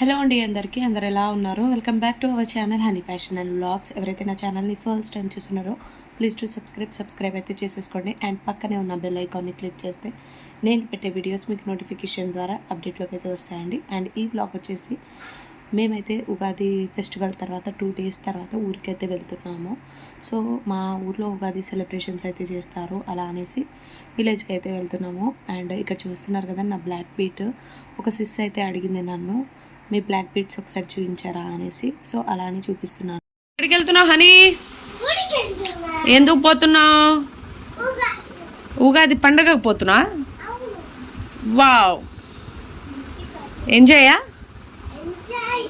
Hello అండి అందరికీ అందరు ఎలా ఉన్నారు? Welcome back to our channel honey fashion and blogs ఎవరైతే నా ఛానల్ని ఫస్ట్ టైం చూస్తున్నారో ప్లీజ్ టు సబ్స్క్రైబ్ సబ్స్క్రైబ్ అయితే చేసేసుకోండి. అండ్ పక్కనే ఉన్న బెల్ ఐకాన్ని క్లిక్ చేస్తే నేను పెట్టే వీడియోస్ మీకు నోటిఫికేషన్ ద్వారా అప్డేట్లోకి అయితే వస్తాయండి. అండ్ ఈ బ్లాగ్ వచ్చేసి మేమైతే ఉగాది ఫెస్టివల్ తర్వాత టూ డేస్ తర్వాత ఊరికైతే వెళ్తున్నాము. సో మా ఊర్లో ఉగాది సెలబ్రేషన్స్ అయితే చేస్తారు. అలా అనేసి విలేజ్కి అయితే వెళ్తున్నాము. అండ్ ఇక్కడ చూస్తున్నారు కదా నా బ్లాక్ బీట్ ఒక సిస్ అయితే అడిగింది నన్ను మీ బ్లాక్ బీట్స్ ఒకసారి చూపించారా అనేసి. సో అలా అని చూపిస్తున్నాను. ఎక్కడికి వెళ్తున్నావు హనీ? ఎందుకు పోతున్నావు? ఉగాది పండగకు పోతున్నా వావ్. ఎంజాయా?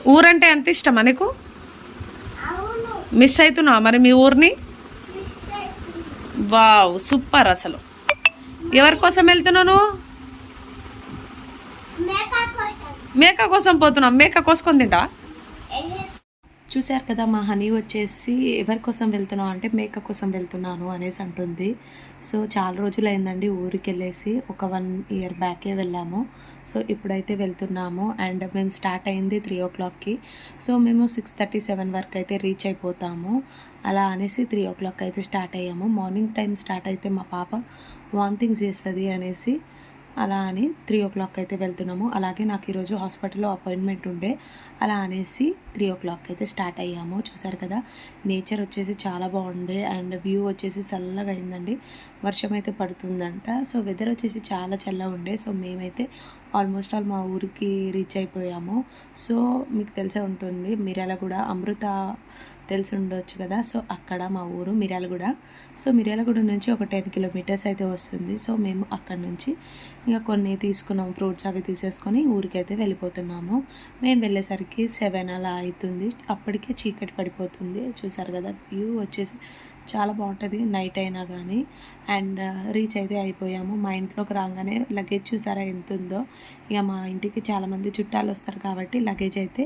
ఊరంటే ఎంత ఇష్టమా నీకు? మిస్ అవుతున్నావా మరి మీ ఊరిని? వావ్ సూపర్ అసలు. ఎవరి కోసం వెళ్తున్నావు నువ్వు? మేక కోసం పోతున్నాం. మేక కోసుకొని తింటావా చూశారు కదా మా హనీ వచ్చేసి ఎవరి కోసం వెళ్తున్నావు అంటే మేక కోసం వెళ్తున్నాను అనేసి అంటుంది. సో చాలా రోజులు అయిందండి ఊరికి వెళ్ళేసి ఒక వన్ ఇయర్ బ్యాకే వెళ్ళాము. సో ఇప్పుడైతే వెళ్తున్నాము అండ్ మేము స్టార్ట్ అయింది త్రీ ఓ క్లాక్కి. సో మేము సిక్స్ థర్టీ సెవెన్ వరకు అయితే రీచ్ అయిపోతాము. అలా అనేసి త్రీ ఓ క్లాక్ అయితే స్టార్ట్ అయ్యాము. మార్నింగ్ టైం స్టార్ట్ అయితే మా పాప వాంతింగ్స్ చేస్తుంది అనేసి అలా అని త్రీ ఓ క్లాక్ అయితే వెళ్తున్నాము. అలాగే నాకు ఈరోజు హాస్పిటల్లో అపాయింట్మెంట్ ఉండే. అలా అనేసి త్రీ ఓ క్లాక్ అయితే స్టార్ట్ అయ్యాము. చూసారు కదా నేచర్ వచ్చేసి చాలా బాగుండే అండ్ వ్యూ వచ్చేసి చల్లగా అయిందండి. వర్షం అయితే పడుతుందంట. సో వెదర్ వచ్చేసి చాలా చల్లగా ఉండే. సో మేమైతే ఆల్మోస్ట్ ఆల్ మా ఊరికి రీచ్ అయిపోయాము. సో మీకు తెలిసే ఉంటుంది మిర్యాలగూడ అమృత తెలిసి ఉండొచ్చు కదా. సో అక్కడ మా ఊరు మిర్యాలగూడ. సో మిర్యాలగూడ నుంచి ఒక టెన్ కిలోమీటర్స్ అయితే వస్తుంది. సో మేము అక్కడ నుంచి ఇంకా కొన్ని తీసుకున్నాం. ఫ్రూట్స్ అవి తీసేసుకొని ఊరికైతే వెళ్ళిపోతున్నాము. మేము వెళ్ళేసరికి సెవెన్ అలా అవుతుంది అప్పటికే చీకటి పడిపోతుంది. చూసారు కదా వ్యూ వచ్చేసి చాలా బాగుంటుంది నైట్ అయినా కానీ అండ్ రీచ్ అయితే అయిపోయాము. మా ఇంట్లోకి రాగానే లగేజ్ చూసారా ఎంత ఉందో ఇక మా ఇంటికి చాలామంది చుట్టాలు వస్తారు కాబట్టి లగేజ్ అయితే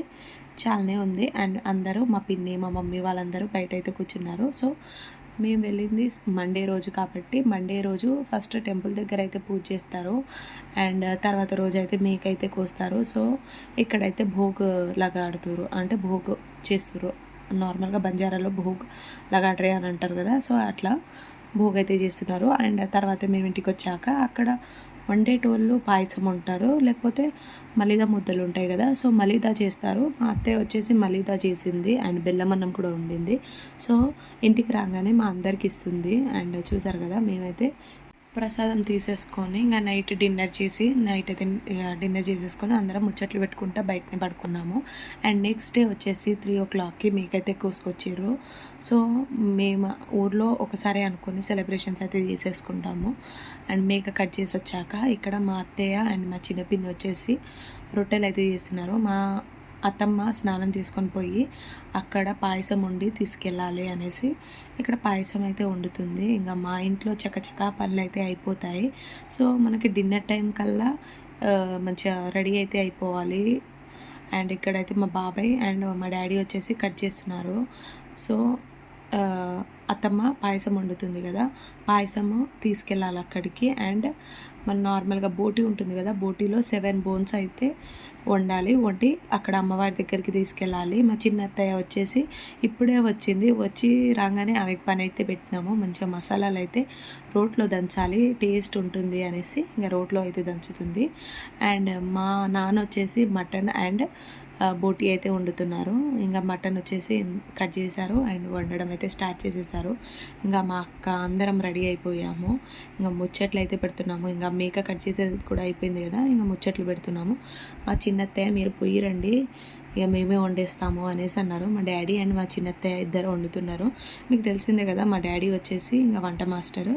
చాలానే ఉంది. అండ్ అందరూ మా పిన్ని మా మమ్మీ వాళ్ళందరూ బయట అయితే కూర్చున్నారు. సో మేము వెళ్ళింది మండే రోజు కాబట్టి మండే రోజు ఫస్ట్ టెంపుల్ దగ్గర అయితే పూజ చేస్తారు. అండ్ తర్వాత రోజు అయితే మేకైతే కోస్తారు. సో ఇక్కడైతే భోగ్ లాగా ఆడుతారు. అంటే భోగ్ చేస్తారు. నార్మల్గా బంజారాలో భోగ్ లగాడ్రే అని అంటారు కదా సో అట్లా భోగ్ అయితే చేస్తున్నారు. అండ్ తర్వాత మేము ఇంటికి వచ్చాక అక్కడ వండేటోళ్ళు పాయసం ఉంటారు లేకపోతే మలిదా ముద్దలు ఉంటాయి కదా సో మలిదా చేస్తారు. మా అత్తయ్య వచ్చేసి మలిదా చేసింది అండ్ బెల్లమన్నం కూడా ఉండింది సో ఇంటికి రాగానే మా అందరికి ఇస్తుంది. అండ్ చూసారు కదా మేమైతే ప్రసాదం తీసేసుకొని ఇంకా నైట్ డిన్నర్ చేసి నైట్ అయితే డిన్నర్ చేసేసుకొని అందరం ముచ్చట్లు పెట్టుకుంటా బయటనే పడుకున్నాము. అండ్ నెక్స్ట్ డే వచ్చేసి త్రీ ఓ క్లాక్కి మీకైతే కోసుకొచ్చారు. సో మేము ఊర్లో ఒకసారి అనుకుని సెలబ్రేషన్స్ అయితే చేసేసుకుంటాము. అండ్ మేక కట్ చేసి వచ్చాక ఇక్కడ మా అత్తయ్య అండ్ మా చిన్న పిన్ని వచ్చేసి రొట్టెలు అయితే చేస్తున్నారు. మా అత్తమ్మ స్నానం చేసుకొని పోయి అక్కడ పాయసం వండి తీసుకెళ్ళాలి అనేసి ఇక్కడ పాయసం అయితే వండుతుంది. ఇంకా మా ఇంట్లో చకచకా పనులు అయితే అయిపోతాయి. సో మనకి డిన్నర్ టైం కల్లా మంచిగా రెడీ అయితే అయిపోవాలి. అండ్ ఇక్కడైతే మా బాబాయ్ అండ్ మా డాడీ వచ్చేసి కట్ చేస్తున్నారు. సో అత్తమ్మ పాయసం వండుతుంది కదా పాయసము తీసుకెళ్ళాలి అక్కడికి. అండ్ మన నార్మల్గా బోటి ఉంటుంది కదా బోటీలో సెవెన్ బోన్స్ అయితే వండాలి. వండి అక్కడ అమ్మవారి దగ్గరికి తీసుకెళ్ళాలి. మా చిన్న అత్తయ్య వచ్చేసి ఇప్పుడే వచ్చింది. వచ్చి రాగానే అవి పని అయితే పెట్టినాము. మంచిగా మసాలాలు అయితే రోట్లో దంచాలి టేస్ట్ ఉంటుంది అనేసి ఇంకా రోట్లో అయితే దంచుతుంది. అండ్ మా నాన్న వచ్చేసి మటన్ అండ్ బోటి బోటీ అయితే వండుతున్నారు. ఇంకా మటన్ వచ్చేసి కట్ చేశారు అండ్ వండడం అయితే స్టార్ట్ చేసేసారు. ఇంకా మా అక్క అందరం రెడీ అయిపోయాము. ఇంకా ముచ్చట్లు అయితే పెడుతున్నాము. ఇంకా మేక కట్ చేసేది కూడా అయిపోయింది కదా ఇంకా ముచ్చట్లు పెడుతున్నాము. మా చిన్నత్తయ్య మీరు పోయిరండి ఇక మేమే వండేస్తాము అనేసి అన్నారు. మా డాడీ అండ్ మా చిన్నత్తయ్య ఇద్దరు వండుతున్నారు. మీకు తెలిసిందే కదా మా డాడీ వచ్చేసి ఇంకా వంట మాస్టరు.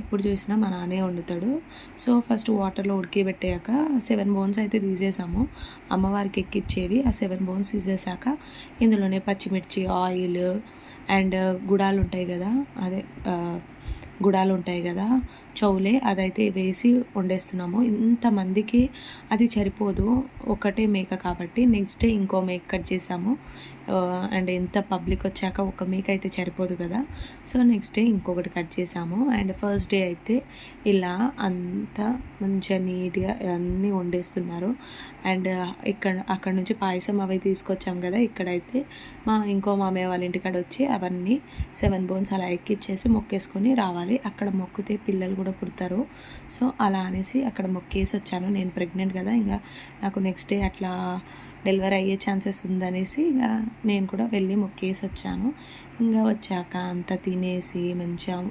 ఎప్పుడు చూసినా మా నాన్నే వండుతాడు. సో ఫస్ట్ వాటర్లో ఉడికిపెట్టాక సెవెన్ బోన్స్ అయితే తీసేసాము. అమ్మవారికి ఎక్కిచ్చేవి ఆ సెవెన్ బోన్స్ తీసేసాక ఇందులోనే పచ్చిమిర్చి ఆయిల్ అండ్ గుడాలు ఉంటాయి కదా అదే గుడాలు ఉంటాయి కదా చౌలే అదైతే వేసి వండేస్తున్నాము. ఇంతమందికి అది సరిపోదు. ఒకటే మేక కాబట్టి నెక్స్ట్ డే ఇంకో మేక కట్ చేసాము. అండ్ ఎంత పబ్లిక్ వచ్చాక ఒక మేక అయితే సరిపోదు కదా. సో నెక్స్ట్ డే ఇంకొకటి కట్ చేసాము. అండ్ ఫస్ట్ డే అయితే ఇలా అంతా మంచిగా నీట్గా అన్నీ వండేస్తున్నారు. అండ్ ఇక్కడ అక్కడ నుంచి పాయసం అవి తీసుకొచ్చాం కదా. ఇక్కడైతే మా ఇంకో మామయ్య వాళ్ళ ఇంటికాడ వచ్చి అవన్నీ సెవెన్ బోన్స్ అలా ఎక్కిచ్చేసి మొక్కేసుకొని రావాలి. అక్కడ మొక్కితే పిల్లలు కూడా పుడతారు. సో అలా అనేసి అక్కడ మొక్కేసి వచ్చాను. నేను ప్రెగ్నెంట్ కదా ఇంకా నాకు నెక్స్ట్ డే అట్లా డెలివరీ అయ్యే ఛాన్సెస్ ఉందనేసి ఇక నేను కూడా వెళ్ళి మొక్కేసి వచ్చాను. ఇంకా వచ్చాక అంతా తినేసి మంచిగా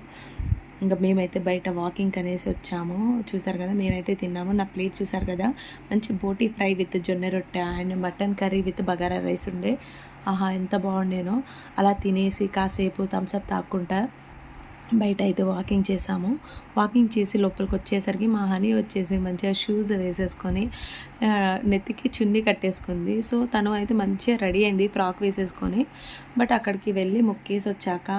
ఇంకా మేమైతే బయట వాకింగ్ అనేసి వచ్చాము. చూసారు కదా మేమైతే తిన్నాము. నా ప్లేట్ చూసారు కదా మంచి బోటీ ఫ్రై విత్ జొన్న రొట్టె and mutton curry with bagara rice ఉండే. ఆహా ఎంత బాగుండేనో. అలా తినేసి కాసేపు థమ్స్అప్ తాక్కుంటా బయట అయితే వాకింగ్ చేసాము. వాకింగ్ చేసి లోపలికి వచ్చేసరికి మా హనీ వచ్చేసి మంచిగా షూస్ వేసేసుకొని నెత్తికి చున్నీ కట్టేసుకుంది. సో తను అయితే మంచిగా రెడీ అయింది ఫ్రాక్ వేసేసుకొని. బట్ అక్కడికి వెళ్ళి మొక్కేసి వచ్చాక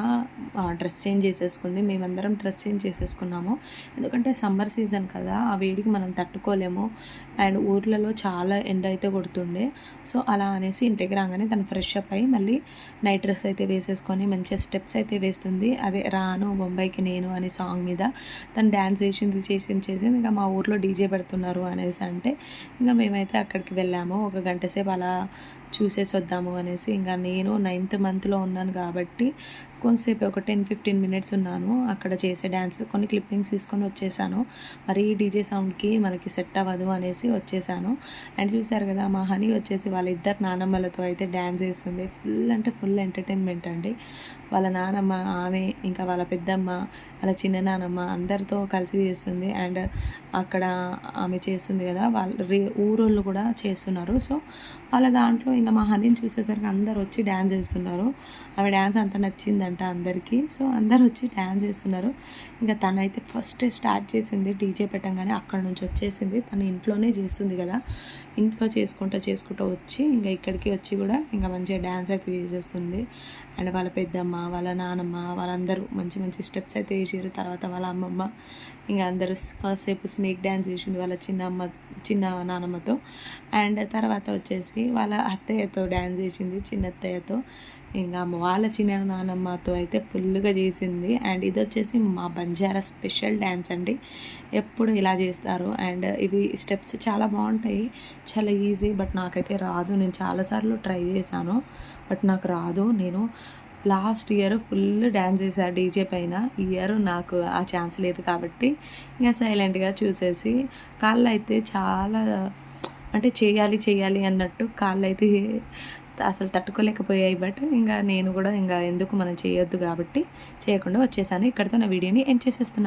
డ్రెస్ చేంజ్ చేసేసుకుంది. మేమందరం డ్రెస్ చేంజ్ చేసేసుకున్నాము. ఎందుకంటే సమ్మర్ సీజన్ కదా ఆ వేడికి మనం తట్టుకోలేము. అండ్ ఊర్లలో చాలా ఎండ అయితే కొడుతుండే. సో అలా అనేసి ఇంటికి రాగానే తను ఫ్రెష్ అప్ అయ్యి మళ్ళీ నైట్ డ్రెస్ అయితే వేసేసుకొని మంచిగా స్టెప్స్ అయితే వేస్తుంది. అదే రాను బొంబాయికి నేను అనే సాంగ్ మీద తను డ్యాన్స్ చేసింది చేసింది చేసింది. ఇంకా మా ఊర్లో డీజే పెడుతున్నారు అనేసి అంటే ఇంకా మేమైతే అక్కడికి వెళ్ళాము. ఒక గంట సేపు అలా చూసేసి వద్దాము అనేసి ఇంకా నేను నైన్త్ మంత్లో ఉన్నాను కాబట్టి కొంతసేపు ఒక టెన్ ఫిఫ్టీన్ మినిట్స్ ఉన్నాను. అక్కడ చేసే డ్యాన్స్ కొన్ని క్లిప్పింగ్స్ తీసుకొని వచ్చేసాను. మరి డీజే సౌండ్కి మనకి సెట్ అవ్వదు అనేసి వచ్చేసాను. అండ్ చూశారు కదా మా హనీ వచ్చేసి వాళ్ళ ఇద్దరు నానమ్మలతో అయితే డ్యాన్స్ చేస్తుంది. ఫుల్ అంటే ఫుల్ ఎంటర్టైన్మెంట్ అండి. వాళ్ళ నానమ్మ ఆమె ఇంకా వాళ్ళ పెద్దమ్మ వాళ్ళ చిన్న నానమ్మ అందరితో కలిసి చేస్తుంది. అండ్ అక్కడ ఆమె చేస్తుంది కదా వాళ్ళ ఊరోళ్ళు కూడా చేస్తున్నారు. సో వాళ్ళ దాంట్లో ఇంకా మా హనీని చూసేసరికి అందరు వచ్చి డ్యాన్స్ చేస్తున్నారు. ఆమె డ్యాన్స్ అంత నచ్చిందంట అందరికీ. సో అందరు వచ్చి డ్యాన్స్ చేస్తున్నారు. ఇంకా తనైతే ఫస్ట్ స్టార్ట్ చేసింది డీజే పెట్టంగానే అక్కడ నుంచి వచ్చేసింది. తను ఇంట్లోనే చేస్తుంది కదా. ఇంట్లో చేసుకుంటూ చేసుకుంటూ వచ్చి ఇంకా ఇక్కడికి వచ్చి కూడా ఇంకా మంచిగా డ్యాన్స్ అయితే చేసేస్తుంది. అండ్ వాళ్ళ పెద్దమ్మ వాళ్ళ నానమ్మ వాళ్ళందరూ మంచి మంచి స్టెప్స్ అయితే వేసారు తర్వాత వాళ్ళ అమ్మమ్మ ఇంకా అందరూ కాసేపు స్నేక్ డ్యాన్స్ చేసింది వాళ్ళ చిన్న అమ్మ చిన్న నానమ్మతో. అండ్ తర్వాత వచ్చేసి వాళ్ళ అత్తయ్యతో డ్యాన్స్ చేసింది చిన్న అత్తయ్యతో ఇంకా వాళ్ళ చిన్న నానమ్మతో అయితే ఫుల్గా చేసింది. అండ్ ఇది వచ్చేసి మా బంజారా స్పెషల్ డ్యాన్స్ అండి. ఎప్పుడు ఇలా చేస్తారు. అండ్ ఇవి స్టెప్స్ చాలా బాగుంటాయి. చాలా ఈజీ బట్ నాకైతే రాదు. నేను చాలాసార్లు ట్రై చేశాను బట్ నాకు రాదు. నేను లాస్ట్ ఇయర్ ఫుల్ డ్యాన్స్ చేశారు డీజే పైన. ఇయర్ నాకు ఆ ఛాన్స్ లేదు కాబట్టి ఇంకా సైలెంట్గా చూసేసి కాళ్ళు అయితే చాలా అంటే చేయాలి చేయాలి అన్నట్టు కాళ్ళు అయితే అసలు తట్టుకోలేకపోయాయి బట్ ఇంకా నేను కూడా ఇంకా ఎందుకు మనం చేయొద్దు కాబట్టి చేయకుండా వచ్చేసాను. ఇక్కడితో నా వీడియోని ఎండ్ చేసేస్తున్నాను.